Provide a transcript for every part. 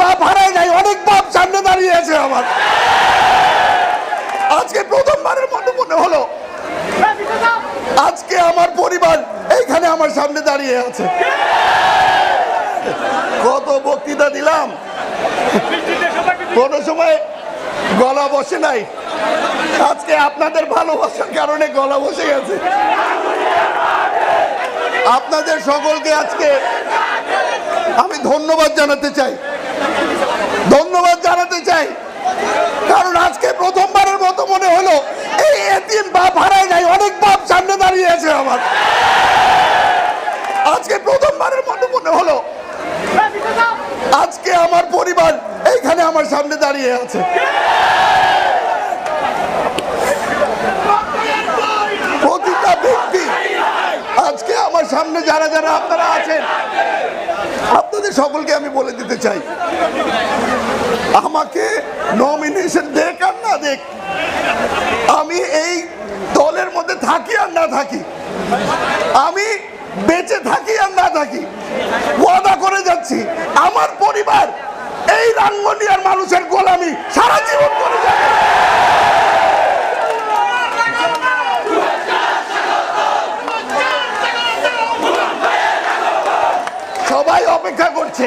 বাপ হারায় নাই, অনেক বাপ সামনে দাঁড়িয়ে আছে আমার। আজকে প্রথমবারের মতো মনে হলো, আজকে আমার পরিবার এইখানে আমার সামনে দাঁড়িয়ে আছে। কত বক্তৃতা দিলাম। কোনো সময় গলা বসে নাই। আজকে আপনাদের ভালোবাসার কারণে গলা বসে গেছে। আপনাদের সকলকে আজকে আমি ধন্যবাদ জানাতে চাই। ধন্যবাদ জানাতে চাই। কারণ আজকে প্রথমবারের মতো মনে হলো, এই এতিম বাপ হারায় নাই, অনেক বাপ সামনে দাঁড়িয়ে আছে আমার। আজকে প্রথমবারের মতো মনে হলো, আজকে আমার পরিবার এইখানে আমার সামনে দাঁড়িয়ে আছে। প্রতিটা ব্যক্তি আজকে আমার সামনে যারা যারা আপনারা আছেন সকলকে আমি বলে দিতে চাই। আমাকে নমিনেশন দেখ আর না দেখ, আমি এই দলের মধ্যে থাকি আর না থাকি, আমি বেঁচে থাকি আর না থাকি, ওয়াদা করে যাচ্ছি। আমার পরিবার সবাই অপেক্ষা করছে।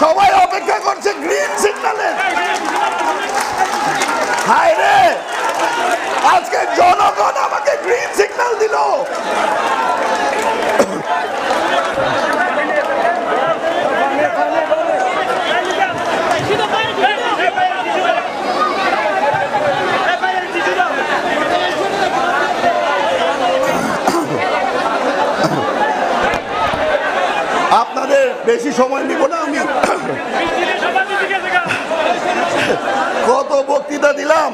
সবাই অপেক্ষা করছে গ্রিন সিগন্যালের হায় রে! আজকে জনগণ আমাকে গ্রিন সিগন্যাল দিল। আপনাদের বেশি সময় নিব না আমি। কত বক্তৃতা দিলাম।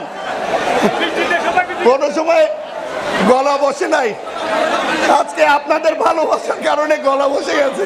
কোনো সময় গলা বসে নাই। আজকে আপনাদের ভালোবাসার কারণে গলা বসে গেছে।